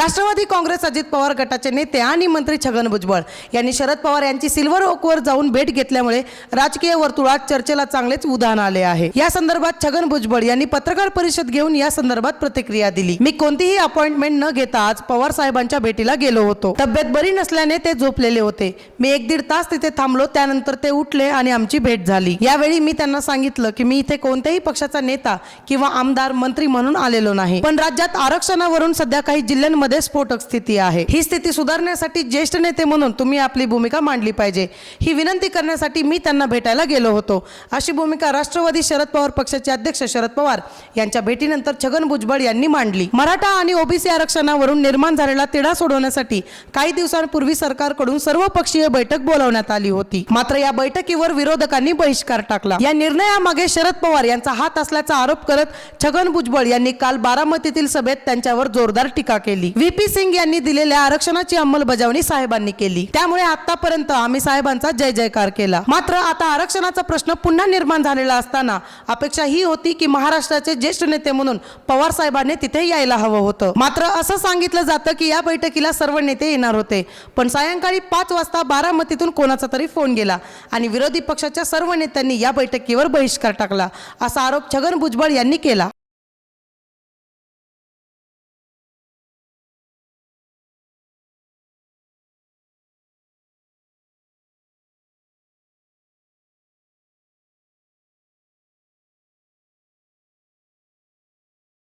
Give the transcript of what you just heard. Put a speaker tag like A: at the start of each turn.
A: राष्ट्रवादी काँग्रेस अजित पवार गटाचे नेते आणि मंत्री छगन भुजबळ यांनी शरद पवार यांची सिल्वर ओकवर जाऊन भेट घेतल्यामुळे राजकीय वर्तुळात चर्चेला चांगलेच उदाहरण आले आहे. या संदर्भात छगन भुजबळ यांनी पत्रकार परिषद घेऊन या संदर्भात प्रतिक्रिया दिली. मी कोणतीही अपॉइंटमेंट न घेता आज पवार साहेबांच्या भेटीला गेलो होतो. तब्येत बरी नसल्याने ते झोपलेले होते. मी एक दीड तास तिथे थांबलो त्यानंतर ते उठले आणि आमची भेट झाली. यावेळी मी त्यांना सांगितलं की मी इथे कोणत्याही पक्षाचा नेता किंवा आमदार मंत्री म्हणून आलेलो नाही. पण राज्यात आरक्षणावरून सध्या काही जिल्ह्यांमध्ये स्फोटक स्थिती आहे. ही स्थिती सुधारण्यासाठी ज्येष्ठ नेते म्हणून तुम्ही आपली भूमिका मांडली पाहिजे. ही विनंती करण्यासाठी मी त्यांना भेटायला गेलो होतो. अशी भूमिका राष्ट्रवादी शरद पवार पक्षाचे अध्यक्ष शरद पवार यांच्या भेटीनंतर छगन भुजबळ यांनी मांडली. मराठा आणि ओबीसी आरक्षणावरून निर्माण झालेला तिढा सोडवण्यासाठी काही दिवसांपूर्वी सरकारकडून सर्वपक्षीय बैठक बोलावण्यात आली होती. मात्र या बैठकीवर विरोधकांनी बहिष्कार टाकला. या निर्णयामागे शरद पवार यांचा हात असल्याचा आरोप करत छगन भुजबळ यांनी काल बारामतीतील सभेत त्यांच्यावर जोरदार टीका केली. व्ही सिंग यांनी दिलेल्या आरक्षणाची अंमलबजावणी साहेबांनी केली. त्यामुळे आतापर्यंत आम्ही साहेबांचा जय जयकार केला. मात्र आता आरक्षणाचा प्रश्न पुन्हा निर्माण झालेला असताना अपेक्षा ही होती की महाराष्ट्राचे ज्येष्ठ नेते म्हणून पवार साहेबांनी तिथे यायला हवं होतं. मात्र असं सांगितलं जातं की या बैठकीला सर्व नेते येणार होते. पण सायंकाळी पाच वाजता बारामतीतून कोणाचा तरी फोन गेला आणि विरोधी पक्षाच्या सर्व नेत्यांनी या बैठकीवर बहिष्कार टाकला असा आरोप छगन भुजबळ यांनी केला.